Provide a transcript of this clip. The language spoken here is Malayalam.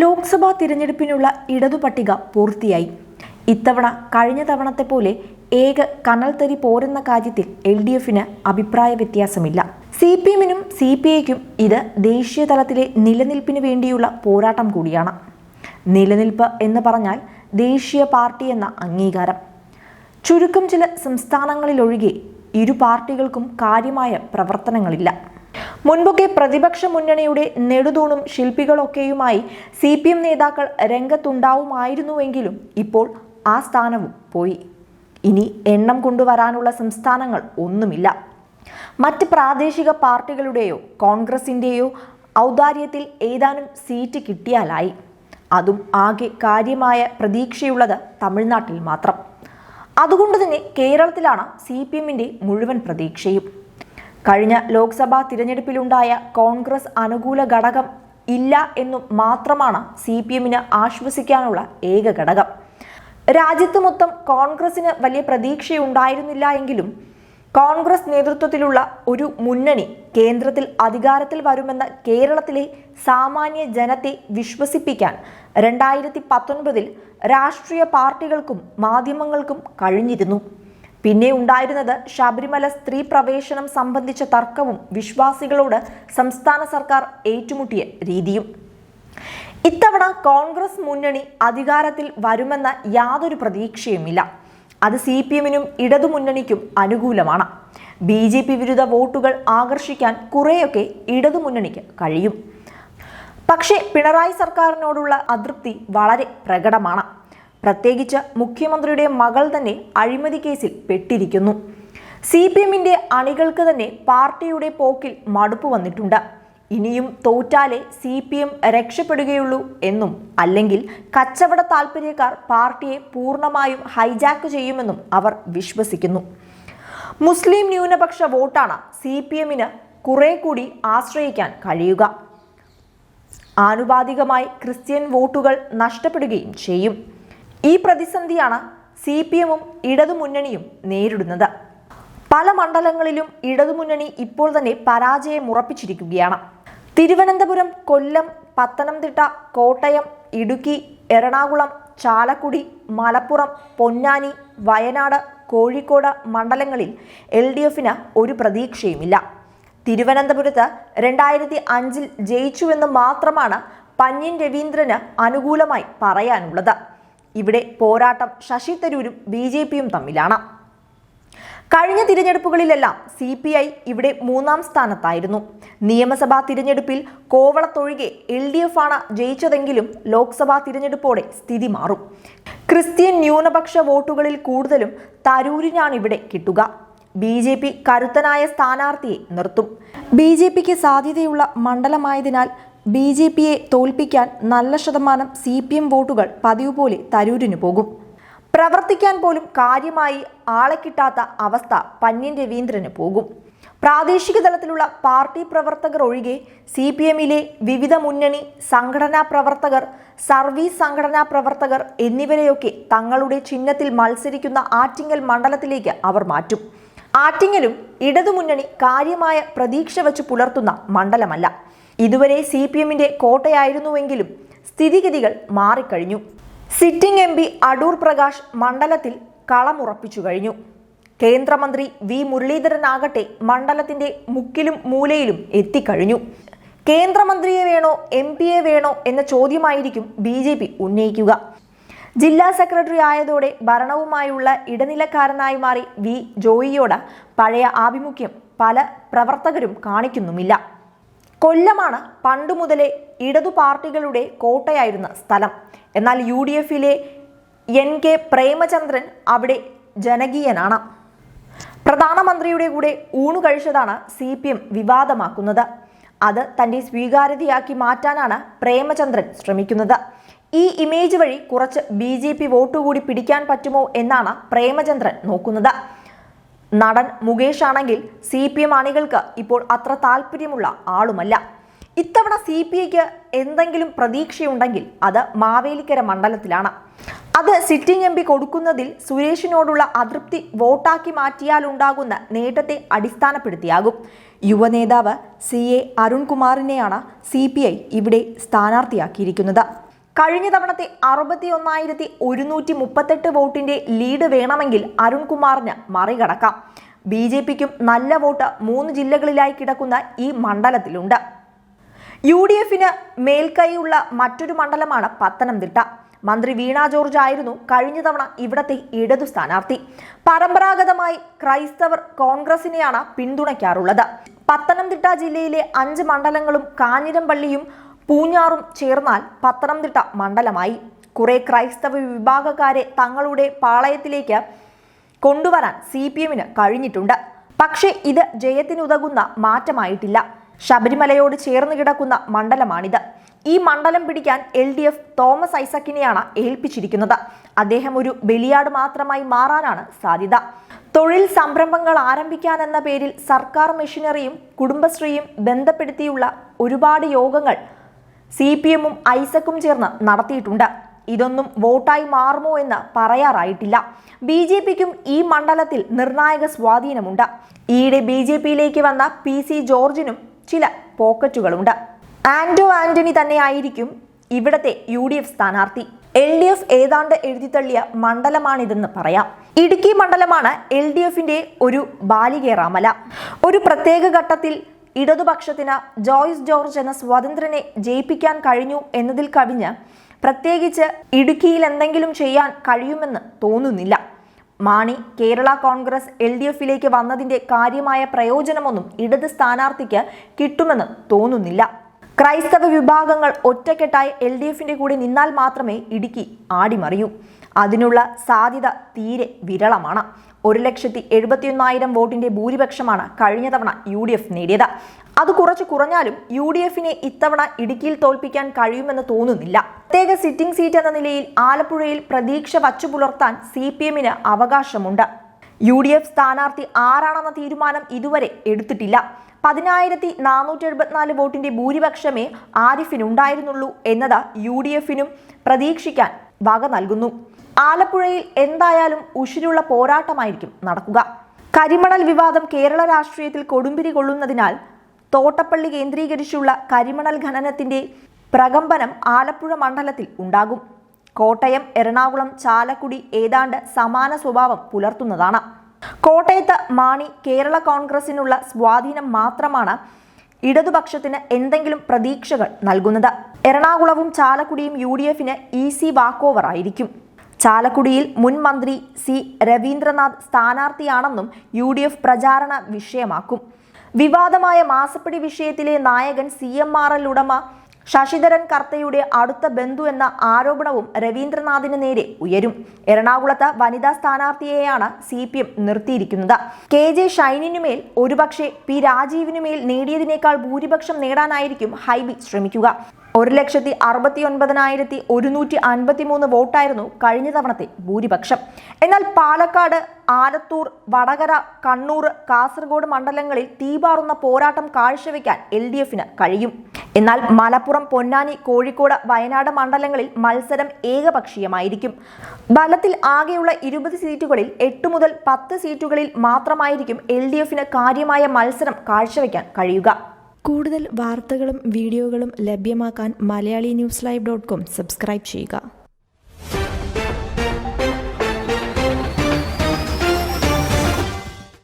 ലോക്സഭാ തിരഞ്ഞെടുപ്പിനുള്ള ഇടതു പട്ടിക പൂർത്തിയായി. ഇത്തവണ കഴിഞ്ഞ തവണത്തെ പോലെ ഏക കനൽത്തരി പോരെന്ന കാര്യത്തിൽ എൽ ഡി എഫിന് അഭിപ്രായ വ്യത്യാസമില്ല. സി പി എമ്മിനും സി പി ഐക്കും ഇത് ദേശീയ തലത്തിലെ നിലനിൽപ്പിന് വേണ്ടിയുള്ള പോരാട്ടം കൂടിയാണ്. നിലനിൽപ്പ് എന്ന് പറഞ്ഞാൽ ദേശീയ പാർട്ടി എന്ന അംഗീകാരം. ചുരുക്കം ചില സംസ്ഥാനങ്ങളിലൊഴികെ ഇരു പാർട്ടികൾക്കും കാര്യമായ പ്രവർത്തനങ്ങളില്ല. മുൻപൊക്കെ പ്രതിപക്ഷ മുന്നണിയുടെ നെടുതൂണും ശില്പികളൊക്കെയുമായി സി പി എം നേതാക്കൾ രംഗത്തുണ്ടാവുമായിരുന്നുവെങ്കിലും ഇപ്പോൾ ആ സ്ഥാനവും പോയി. ഇനി എണ്ണം കൊണ്ടുവരാനുള്ള സംസ്ഥാനങ്ങൾ ഒന്നുമില്ല. മറ്റ് പ്രാദേശിക പാർട്ടികളുടെയോ കോൺഗ്രസിന്റെയോ ഔദാര്യത്തിൽ ഏതാനും സീറ്റ് കിട്ടിയാലായി. അതും ആകെ കാര്യമായ പ്രതീക്ഷയുള്ളത് തമിഴ്നാട്ടിൽ മാത്രം. അതുകൊണ്ട് തന്നെ കേരളത്തിലാണ് സി പി എമ്മിന്റെ മുഴുവൻ പ്രതീക്ഷയും. കഴിഞ്ഞ ലോക്സഭാ തിരഞ്ഞെടുപ്പിലുണ്ടായ കോൺഗ്രസ് അനുകൂല ഘടകം ഇല്ല എന്നും മാത്രമാണ് സി പി എമ്മിന് ആശ്വസിക്കാനുള്ള ഏക ഘടകം. രാജ്യത്ത് മൊത്തം കോൺഗ്രസിന് വലിയ പ്രതീക്ഷയുണ്ടായിരുന്നില്ല എങ്കിലും കോൺഗ്രസ് നേതൃത്വത്തിലുള്ള ഒരു മുന്നണി കേന്ദ്രത്തിൽ അധികാരത്തിൽ വരുമെന്ന കേരളത്തിലെ സാമാന്യ ജനത്തെ വിശ്വസിപ്പിക്കാൻ രണ്ടായിരത്തി പത്തൊൻപതിൽ രാഷ്ട്രീയ പാർട്ടികൾക്കും മാധ്യമങ്ങൾക്കും കഴിഞ്ഞിരുന്നു. പിന്നെ ഉണ്ടായിരുന്നത് ശബരിമല സ്ത്രീ പ്രവേശനം സംബന്ധിച്ച തർക്കവും വിശ്വാസികളോട് സംസ്ഥാന സർക്കാർ ഏറ്റുമുട്ടിയ രീതിയും. ഇത്തവണ കോൺഗ്രസ് മുന്നണി അധികാരത്തിൽ വരുമെന്ന യാതൊരു പ്രതീക്ഷയുമില്ല. അത് സി പി എമ്മിനും ഇടതുമുന്നണിക്കും അനുകൂലമാണ്. ബി ജെ പി വിരുദ്ധ വോട്ടുകൾ ആകർഷിക്കാൻ കുറേയൊക്കെ ഇടതുമുന്നണിക്ക് കഴിയും. പക്ഷേ പിണറായി സർക്കാരിനോടുള്ള അതൃപ്തി വളരെ പ്രകടമാണ്. പ്രത്യേകിച്ച് മുഖ്യമന്ത്രിയുടെ മകൾ തന്നെ അഴിമതി കേസിൽ പെട്ടിരിക്കുന്നു. സി പി എമ്മിന്റെ അണികൾക്ക് തന്നെ പാർട്ടിയുടെ പോക്കിൽ മടുപ്പ് വന്നിട്ടുണ്ട്. ഇനിയും തോറ്റാലേ സി പി എം രക്ഷപ്പെടുകയുള്ളൂ എന്നും അല്ലെങ്കിൽ കച്ചവട താൽപ്പര്യക്കാർ പാർട്ടിയെ പൂർണമായും ഹൈജാക്ക് ചെയ്യുമെന്നും അവർ വിശ്വസിക്കുന്നു. മുസ്ലിം ന്യൂനപക്ഷ വോട്ടാണ് സി പി എമ്മിന് കുറെ കൂടി ആശ്രയിക്കാൻ കഴിയുക. ആനുപാതികമായി ക്രിസ്ത്യൻ വോട്ടുകൾ നഷ്ടപ്പെടുകയും ചെയ്യും. ഈ പ്രതിസന്ധിയാണ് സി പി എമ്മും ഇടതുമുന്നണിയും നേരിടുന്നത്. പല മണ്ഡലങ്ങളിലും ഇടതുമുന്നണി ഇപ്പോൾ തന്നെ പരാജയം ഉറപ്പിച്ചിരിക്കുകയാണ്. തിരുവനന്തപുരം കൊല്ലം പത്തനംതിട്ട കോട്ടയം ഇടുക്കി എറണാകുളം ചാലക്കുടി മലപ്പുറം പൊന്നാനി വയനാട് കോഴിക്കോട് മണ്ഡലങ്ങളിൽ എൽ ഡി എഫിന് ഒരു പ്രതീക്ഷയുമില്ല. തിരുവനന്തപുരത്ത് രണ്ടായിരത്തി അഞ്ചിൽ ജയിച്ചുവെന്ന് മാത്രമാണ് പന്യൻ രവീന്ദ്രന് അനുകൂലമായി പറയാനുള്ളത്. ഇവിടെ പോരാട്ടം ശശി തരൂരും ബി ജെ പിയും തമ്മിലാണ്. കഴിഞ്ഞ തിരഞ്ഞെടുപ്പുകളിലെല്ലാം സി പി ഐ ഇവിടെ മൂന്നാം സ്ഥാനത്തായിരുന്നു. നിയമസഭാ തിരഞ്ഞെടുപ്പിൽ കോവളത്തൊഴികെ എൽ ഡി എഫ് ആണ് ജയിച്ചതെങ്കിലും ലോക്സഭാ തിരഞ്ഞെടുപ്പോടെ സ്ഥിതി മാറും. ക്രിസ്ത്യൻ ന്യൂനപക്ഷ വോട്ടുകളിൽ കൂടുതലും തരൂരിനാണ് ഇവിടെ കിട്ടുക. ബി ജെ പി കരുത്തനായ സ്ഥാനാർത്ഥിയെ നിർത്തും. ബി ജെ പിക്ക് സാധ്യതയുള്ള മണ്ഡലമായതിനാൽ ബി ജെ പിയെ തോൽപ്പിക്കാൻ നല്ല ശതമാനം സി പി എം വോട്ടുകൾ പതിവ് പോലെ തരൂരിന് പോകും. പ്രവർത്തിക്കാൻ പോലും കാര്യമായി ആളെ കിട്ടാത്ത അവസ്ഥ പന്യൻ രവീന്ദ്രന് പോകും. പ്രാദേശിക തലത്തിലുള്ള പാർട്ടി പ്രവർത്തകർ ഒഴികെ സി പി എമ്മിലെ വിവിധ മുന്നണി സംഘടനാ പ്രവർത്തകർ സർവീസ് സംഘടനാ പ്രവർത്തകർ എന്നിവരെയൊക്കെ തങ്ങളുടെ ചിഹ്നത്തിൽ മത്സരിക്കുന്ന ആറ്റിങ്ങൽ മണ്ഡലത്തിലേക്ക് അവർ മാറ്റും. ആറ്റിങ്ങലും ഇടതുമുന്നണി കാര്യമായ പ്രതീക്ഷ വച്ച് പുലർത്തുന്ന മണ്ഡലമല്ല. ഇതുവരെ സി പി എമ്മിന്റെ കോട്ടയായിരുന്നുവെങ്കിലും സ്ഥിതിഗതികൾ മാറിക്കഴിഞ്ഞു. Sitting M P Adoor Prakash മണ്ഡലത്തിൽ കളമുറപ്പിച്ചു കഴിഞ്ഞു. കേന്ദ്രമന്ത്രി വി മുരളീധരനാകട്ടെ മണ്ഡലത്തിന്റെ മുക്കിലും മൂലയിലും എത്തിക്കഴിഞ്ഞു. കേന്ദ്രമന്ത്രിയെ വേണോ എം പിയെ വേണോ എന്ന ചോദ്യമായിരിക്കും ബി ജെ പി ഉന്നയിക്കുക. ജില്ലാ സെക്രട്ടറി ആയതോടെ ഭരണവുമായുള്ള ഇടനിലക്കാരനായി മാറി വി ജോയിയോട് പഴയ ആഭിമുഖ്യം പല പ്രവർത്തകരും കാണിക്കുന്നുമില്ല. കൊല്ലമാണ് പണ്ടു മുതലേ ഇടതു പാർട്ടികളുടെ കോട്ടയായിരുന്ന സ്ഥലം. എന്നാൽ യു ഡി എഫിലെ എൻ കെ പ്രേമചന്ദ്രൻ അവിടെ ജനകീയനാണ്. പ്രധാനമന്ത്രിയുടെ കൂടെ ഊണു കഴിച്ചതാണ് സി പി എം വിവാദമാക്കുന്നത്. അത് തന്റെ സ്വീകാര്യതയാക്കി മാറ്റാനാണ് പ്രേമചന്ദ്രൻ ശ്രമിക്കുന്നത്. ഈ ഇമേജ് വഴി കുറച്ച് ബി ജെ പി വോട്ടുകൂടി പിടിക്കാൻ പറ്റുമോ എന്നാണ് പ്രേമചന്ദ്രൻ നോക്കുന്നത്. നടൻ മുകേഷ് ആണെങ്കിൽ സി പി എം അണികൾക്ക് ഇപ്പോൾ അത്ര താല്പര്യമുള്ള ആളുമല്ല. ഇത്തവണ സി പി ഐക്ക് എന്തെങ്കിലും പ്രതീക്ഷയുണ്ടെങ്കിൽ അത് മാവേലിക്കര മണ്ഡലത്തിലാണ്. അത് സിറ്റിംഗ് എം പി കൊടുക്കുന്നതിൽ സുരേഷിനോടുള്ള അതൃപ്തി വോട്ടാക്കി മാറ്റിയാലുണ്ടാകുന്ന നേട്ടത്തെ അടിസ്ഥാനപ്പെടുത്തിയാകും. യുവനേതാവ് സി എ അരുൺകുമാറിനെയാണ് സി പി ഐ ഇവിടെ സ്ഥാനാർത്ഥിയാക്കിയിരിക്കുന്നത്. കഴിഞ്ഞ തവണത്തെ അറുപത്തി ഒന്നായിരത്തി ഒരുന്നൂറ്റി മുപ്പത്തെട്ട് വോട്ടിന്റെ ലീഡ് വേണമെങ്കിൽ അരുൺകുമാറിന് മറികടക്കാം. ബി ജെ പിക്കും നല്ല വോട്ട് മൂന്ന് ജില്ലകളിലായി കിടക്കുന്ന ഈ മണ്ഡലത്തിലുണ്ട്. യു ഡി എഫിന് മേൽക്കൈയുള്ള മറ്റൊരു മണ്ഡലമാണ് പത്തനംതിട്ട. മന്ത്രി വീണ ജോർജ് ആയിരുന്നു കഴിഞ്ഞ തവണ ഇവിടത്തെ ഇടതു സ്ഥാനാർത്ഥി. പരമ്പരാഗതമായി ക്രൈസ്തവർ കോൺഗ്രസിനെയാണ് പിന്തുണയ്ക്കാറുള്ളത്. പത്തനംതിട്ട ജില്ലയിലെ അഞ്ച് മണ്ഡലങ്ങളും കാഞ്ഞിരമ്പള്ളിയും പൂഞ്ഞാറും ചേർന്നാൽ പത്തനംതിട്ട മണ്ഡലമായി. കുറെ ക്രൈസ്തവ വിഭാഗക്കാരെ തങ്ങളുടെ പാളയത്തിലേക്ക് കൊണ്ടുവരാൻ സി പി എമ്മിന് കഴിഞ്ഞിട്ടുണ്ട്. പക്ഷേ ഇത് ജയത്തിനുതകുന്ന മാറ്റമായിട്ടില്ല. ശബരിമലയോട് ചേർന്ന് കിടക്കുന്ന മണ്ഡലമാണിത്. ഈ മണ്ഡലം പിടിക്കാൻ എൽ ഡി എഫ് തോമസ് ഐസക്കിനെയാണ് ഏൽപ്പിച്ചിരിക്കുന്നത്. അദ്ദേഹം ഒരു ബലിയാട് മാത്രമായി മാറാനാണ് സാധ്യത. തൊഴിൽ സംരംഭങ്ങൾ ആരംഭിക്കാനെന്ന പേരിൽ സർക്കാർ മെഷീനറിയും കുടുംബശ്രീയും ബന്ധപ്പെടുത്തിയുള്ള ഒരുപാട് യോഗങ്ങൾ സി പി എമ്മും ഐസക്കും ചേർന്ന് നടത്തിയിട്ടുണ്ട്. ഇതൊന്നും വോട്ടായി മാറുമോ എന്ന് പറയാറായിട്ടില്ല. ബി ജെ പിക്കും ഈ മണ്ഡലത്തിൽ നിർണായക സ്വാധീനമുണ്ട്. ഈയിടെ ബി ജെ പിയിലേക്ക് വന്ന പി സി ജോർജിനും ചില പോക്കറ്റുകളുണ്ട്. ആന്റോ ആന്റണി തന്നെയായിരിക്കും ഇവിടത്തെ യു ഡി എഫ് സ്ഥാനാർത്ഥി. എൽ ഡി എഫ് ഏതാണ്ട് എഴുതിത്തള്ളിയ മണ്ഡലമാണിതെന്ന് പറയാം. ഇടുക്കി മണ്ഡലമാണ് എൽ ഡി എഫിന്റെ ഒരു ബാലികേറാമല. ഒരു പ്രത്യേക ഘട്ടത്തിൽ ഇടതുപക്ഷത്തിന് ജോയ്സ് ജോർജ് എന്ന സ്വതന്ത്രനെ ജയിപ്പിക്കാൻ കഴിഞ്ഞു എന്നതിൽ കവിഞ്ഞ് പ്രത്യേകിച്ച് ഇടുക്കിയിൽ എന്തെങ്കിലും ചെയ്യാൻ കഴിയുമെന്ന് തോന്നുന്നില്ല. മാണി കേരള കോൺഗ്രസ് എൽ ഡി എഫിലേക്ക് വന്നതിന്റെ കാര്യമായ പ്രയോജനമൊന്നും ഇടത് സ്ഥാനാർത്ഥിക്ക് കിട്ടുമെന്ന് തോന്നുന്നില്ല. ക്രൈസ്തവ വിഭാഗങ്ങൾ ഒറ്റക്കെട്ടായി എൽ ഡി എഫിന്റെ കൂടെ നിന്നാൽ മാത്രമേ ഇടുക്കി ആടിമറിയൂ. അതിനുള്ള സാധ്യത തീരെ വിരളമാണ്. ഒരു ലക്ഷത്തി എഴുപത്തിയൊന്നായിരം വോട്ടിന്റെ ഭൂരിപക്ഷമാണ് കഴിഞ്ഞ തവണ യു ഡി എഫ് നേടിയത്. അത് കുറച്ച് കുറഞ്ഞാലും യു ഡി എഫിനെ ഇത്തവണ ഇടുക്കിയിൽ തോൽപ്പിക്കാൻ കഴിയുമെന്ന് തോന്നുന്നില്ല. പ്രത്യേക സിറ്റിംഗ് സീറ്റ് എന്ന നിലയിൽ ആലപ്പുഴയിൽ പ്രതീക്ഷ വച്ചു പുലർത്താൻ സി പി എമ്മിന് അവകാശമുണ്ട്. യു ഡി എഫ് സ്ഥാനാർത്ഥി ആരാണെന്ന തീരുമാനം ഇതുവരെ എടുത്തിട്ടില്ല. പതിനായിരത്തി നാനൂറ്റി എഴുപത്തിനാല് വോട്ടിന്റെ ഭൂരിപക്ഷമേ ആരിഫിനുണ്ടായിരുന്നുള്ളൂ എന്നത് യു ഡി എഫിനും പ്രതീക്ഷിക്കാൻ വക നൽകുന്നു. ആലപ്പുഴയിൽ എന്തായാലും ഉഷിരുള്ള പോരാട്ടമായിരിക്കും നടക്കുക. കരിമണൽ വിവാദം കേരള രാഷ്ട്രീയത്തിൽ കൊടുമ്പിരി കൊള്ളുന്നതിനാൽ തോട്ടപ്പള്ളി കേന്ദ്രീകരിച്ചുള്ള കരിമണൽ ഖനനത്തിന്റെ പ്രകമ്പനം ആലപ്പുഴ മണ്ഡലത്തിൽ ഉണ്ടാകും. കോട്ടയം എറണാകുളം ചാലക്കുടി ഏതാണ്ട് സമാന സ്വഭാവം പുലർത്തുന്നതാണ്. കോട്ടയത്ത് മാണി കേരള കോൺഗ്രസിനുള്ള സ്വാധീനം മാത്രമാണ് ഇടതുപക്ഷത്തിന് എന്തെങ്കിലും പ്രതീക്ഷകൾ നൽകുന്നത്. എറണാകുളവും ചാലക്കുടിയും യു ഡി എഫിന് ഈസി വാക്ക് ഓവർ ആയിരിക്കും. ചാലക്കുടിയിൽ മുൻ മന്ത്രി സി രവീന്ദ്രനാഥ് സ്ഥാനാർത്ഥിയാണെന്നും യു ഡി എഫ് പ്രചാരണ വിഷയമാക്കും. വിവാദമായ മാസപ്പടി വിഷയത്തിലെ നായകൻ സി എം ആർ എൽ ഉടമ ശശിധരൻ കർത്തയുടെ അടുത്ത ബന്ധു എന്ന ആരോപണവും രവീന്ദ്രനാഥിന് നേരെ ഉയരും. എറണാകുളത്ത് വനിതാ സ്ഥാനാർത്ഥിയെയാണ് സി പി എം നിർത്തിയിരിക്കുന്നത്. കെ ജെ ഷൈനിനുമേൽ ഒരുപക്ഷെ പി രാജീവിനുമേൽ നേടിയതിനേക്കാൾ ഭൂരിപക്ഷം നേടാനായിരിക്കും ഹൈബി ശ്രമിക്കുക. ഒരു ലക്ഷത്തി അറുപത്തി ഒൻപതിനായിരത്തി ഒരുന്നൂറ്റി അൻപത്തി മൂന്ന് വോട്ടായിരുന്നു കഴിഞ്ഞ തവണത്തെ ഭൂരിപക്ഷം. എന്നാൽ പാലക്കാട് ആലത്തൂർ വടകര കണ്ണൂർ കാസർഗോഡ് മണ്ഡലങ്ങളിൽ തീപാറുന്ന പോരാട്ടം കാഴ്ചവെക്കാൻ എൽ കഴിയും. എന്നാൽ മലപ്പുറം പൊന്നാനി കോഴിക്കോട് വയനാട് മണ്ഡലങ്ങളിൽ മത്സരം ഏകപക്ഷീയമായിരിക്കും. ബലത്തിൽ ആകെയുള്ള ഇരുപത് സീറ്റുകളിൽ എട്ട് മുതൽ പത്ത് സീറ്റുകളിൽ മാത്രമായിരിക്കും എൽ ഡി എഫിന് കാര്യമായ മത്സരം കാഴ്ചവെക്കാൻ കഴിയുക. കൂടുതൽ വാർത്തകളും വീഡിയോകളും ലഭ്യമാക്കാൻ Malayali news live dot com subscribe ചെയ്യുക.